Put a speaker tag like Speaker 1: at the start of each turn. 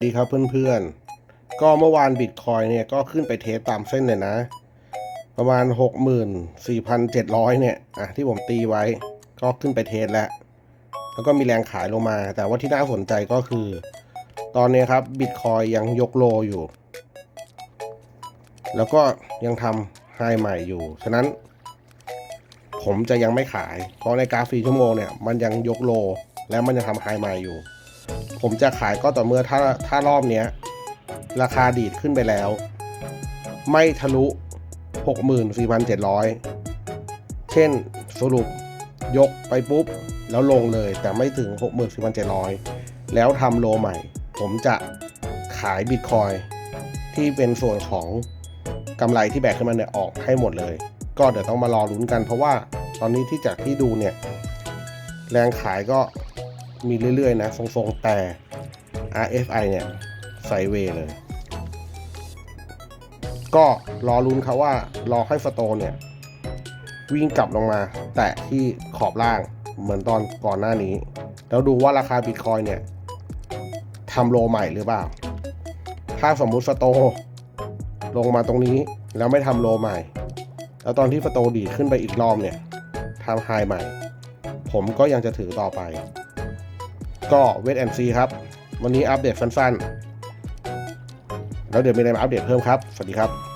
Speaker 1: สวัสดีครับเพื่อนๆ ก็เมื่อวานบิตคอยเนี่ยก็ขึ้นไปเทสตามเส้นเลยนะ ประมาณ 64,700 เนี่ยอะที่ผมตีไว้ก็ขึ้นไปเทสแล้ว แล้วก็มีแรงขายลงมา แต่ว่าที่น่าสนใจก็คือ ตอนนี้ครับบิตคอยยังยกโลอยู่ แล้วก็ยังทำไฮใหม่อยู่ ฉะนั้น ผมจะยังไม่ขาย เพราะในกราฟ4ชั่วโมงเนี่ยมันยังยกโล แล้วมันยังทำไฮใหม่อยู่ ผมจะขายก็ต่อเมื่อถ้าถ้ารอบเนี้ย ราคาดีดขึ้นไปแล้ว ไม่ทะลุ 64,700 เช่นสรุปยกไปปุ๊บ แล้วลงเลยแต่ไม่ถึง 64,700 แล้วทำโลใหม่ ผมจะขายบิตคอยที่เป็นส่วนของกำไรที่แบกขึ้นมาเนี่ยออกให้หมดเลย ก็เดี๋ยวต้องมารอลุ้นกันเพราะว่าตอนนี้ที่จากที่ดูเนี่ย แรงขายก็ มีเรื่อยๆ นะ ทรงๆ แต่ RFI เนี่ยไซเวย์เลย ก็รอลุ้นเขาว่า รอให้สโตนเนี่ย วิ่งกลับลงมา แตะที่ขอบล่างเหมือนตอนก่อนหน้านี้ แล้วดูว่าราคาบิตคอยเนี่ยทำโลใหม่หรือเปล่า ถ้าสมมุติสโตลงมาตรงนี้แล้วไม่ทำโลใหม่ แล้วตอนที่สโตดีดขึ้นไปอีกรอบเนี่ยทำไฮใหม่ ผมก็ยังจะถือต่อไป ก็เวทแอนซีครับ วันนี้อัปเดตสั้นๆ แล้วเดี๋ยวมีอะไรมาอัปเดตเพิ่มครับ สวัสดีครับ